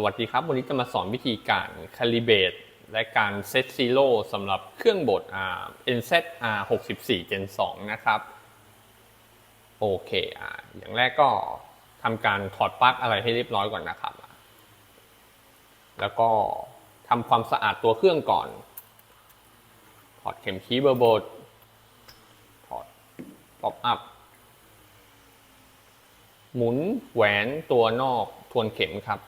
สวัสดีครับ วันนี้จะมาสอนวิธีการคาลิเบตและการเซตซีโร่สำหรับเครื่องบดอ่า NZ R 64 Gen 2 นะครับ โอเคอ่าอย่างแรกก็ทำการถอดปลั๊กอะไรให้เรียบร้อยก่อนนะครับ แล้วก็ทำความสะอาดตัวเครื่องก่อน ถอดเข็มชี้เบอร์บดถอดป๊อปอัพ หมุนแหวนตัวนอกทวนเข็มครับ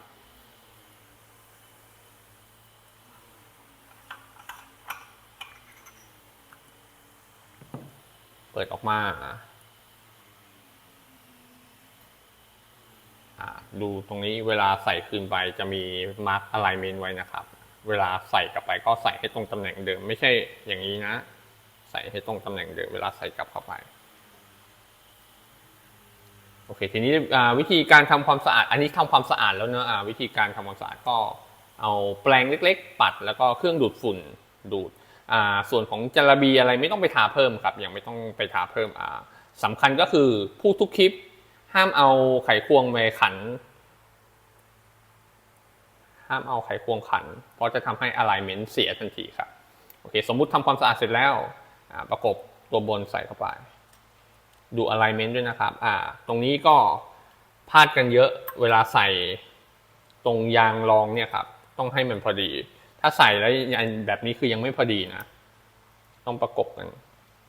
เปิดออกมาดูตรงนี้เวลาใส่คืนไปจะมีมาร์กอะไรเมนไว้นะครับ เวลาใส่กลับไปก็ใส่ให้ตรงตำแหน่งเดิม ไม่ใช่อย่างนี้นะ ใส่ให้ตรงตำแหน่งเดิม เวลาใส่กลับเข้าไปโอเคทีนี้วิธีการทำความสะอาด อันนี้ทำความสะอาดแล้วเนอะวิธีการทำความสะอาดก็เอาแปรงเล็ก ๆ ปัดแล้วก็เครื่องดูดฝุ่นดูด ส่วนของจาระบีอะไรไม่ต้องไปทาเพิ่มครับ ยังไม่ต้องไปทาเพิ่มสำคัญก็คือผู้ทุกคลิป ห้ามเอาไขควงไปขัน ห้ามเอาไขควงขัน เพราะจะทำให้ alignment เสียทันทีครับโอเคสมมุติทำความสะอาดเสร็จแล้วประกบตัวบนใส่เข้าไป ดู alignment ด้วยนะครับตรงนี้ก็พลาดกันเยอะเวลาใส่ตรงยางรองเนี่ยครับ ต้องให้มันพอดี ถ้าใส่แล้วยังแบบนี้คือยังไม่พอดีนะ ต้องประกบกัน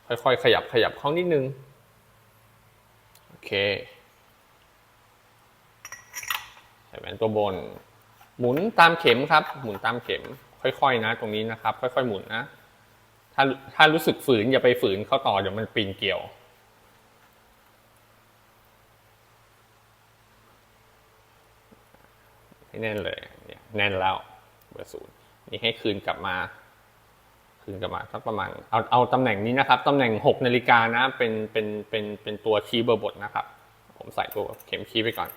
ค่อยๆ ขยับขยับเข้านิดนึง โอเค ใส่แหวนตัวบน หมุนตามเข็มครับ หมุนตามเข็ม ค่อยๆ นะ ตรงนี้นะครับ ค่อยๆ หมุนนะ ถ้าถ้ารู้สึกฝืนอย่าไปฝืนเข้าต่อเดี๋ยวมันปีนเกี่ยวให้แน่นเลย แน่นแล้ว เบอร์ศูนย์ นี่ให้คืนกลับมา คืนกลับมาสักประมาณเอาเอาตำแหน่งนี้นะครับตำแหน่ง6นาฬิกานะเป็นเป็นเป็นเป็นตัวชี้เบอร์บทนะครับ ผมใส่ตัวเข็มชี้ไปก่อน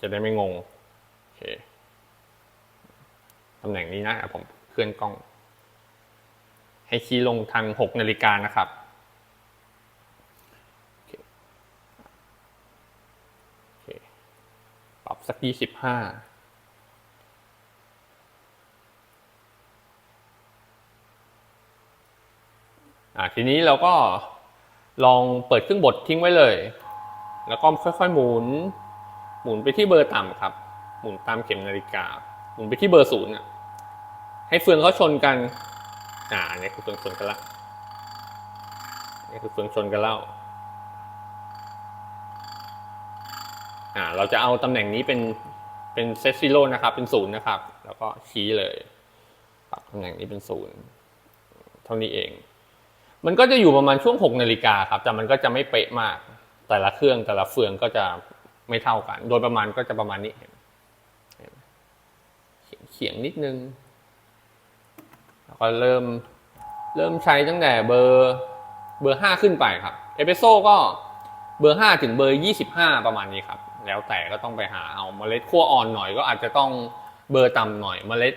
จะได้ไม่งงโอเคตำแหน่งนี้นะผมเคลื่อนกล้อง ให้ชี้ลงทาง6นาฬิกานะครับโอเคโอเคปรับสัก อ่าทีนี้เราก็ลองเปิดเครื่องบดทิ้งไว้เลย แล้วก็ค่อยๆหมุน หมุนไปที่เบอร์ต่ำครับ หมุนตามเข็มนาฬิกา หมุนไปที่เบอร์ศูนย์อะให้เฟืองเขาชนกัน อ่าเนี่ยคือเฟืองชนกันละนี่คือเฟืองชนกันแล้วอ่า เราจะเอาตำแหน่งนี้เป็นเป็นเซตซิโร่นะครับ เป็นศูนย์นะครับ แล้วก็ชี้เลยปรับตำแหน่งนี้เป็นศูนย์เท่านี้เอง มันก็จะอยู่ประมาณช่วง6นาฬิกาครับ แต่มันก็จะไม่เป๊ะมาก แต่ละเครื่องแต่ละเฟืองก็จะไม่เท่ากัน โดยประมาณก็จะประมาณนี้เขียงนิดนึง แล้วก็เริ่มเริ่มใช้ตั้งแต่เบอร์เบอร์ห้าขึ้นไปครับ เอเปโซ่ก็เบอร์ห้าถึงเบอร์ยี่สิบห้าประมาณนี้ครับ แล้วแต่ก็ต้องไปหาเอาเมล็ดขั้วอ่อนหน่อยก็อาจจะต้องเบอร์ต่ำหน่อยเมล็ด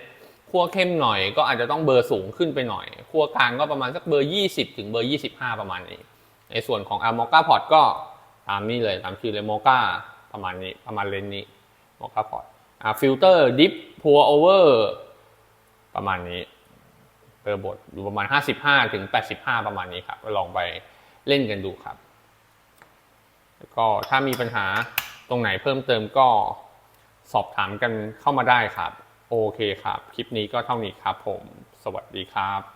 ขั้วเข้มหน่อยก็อาจจะต้องเบอร์สูงขึ้นไปหน่อยขั้วกลางก็ประมาณสักเบอร์ยี่สิบถึงเบอร์ยี่สิบห้าประมาณนี้ ในส่วนของอะโมกาพอร์ตก็ตามนี้เลยตามชื่อเลยโมกาประมาณนี้ประมาณเลนนี้โมกาพอตอ่าฟิลเตอร์ดิฟพัวโอเวอร์ประมาณนี้เบอร์บทอยู่ประมาณ 55 ถึง 85 ประมาณนี้ครับลองไปเล่นกันดูครับแล้วก็ถ้ามีปัญหาตรงไหนเพิ่มเติมก็สอบถามกันเข้ามาได้ครับ โอเคครับ คลิปนี้ก็เท่านี้ครับผม สวัสดีครับ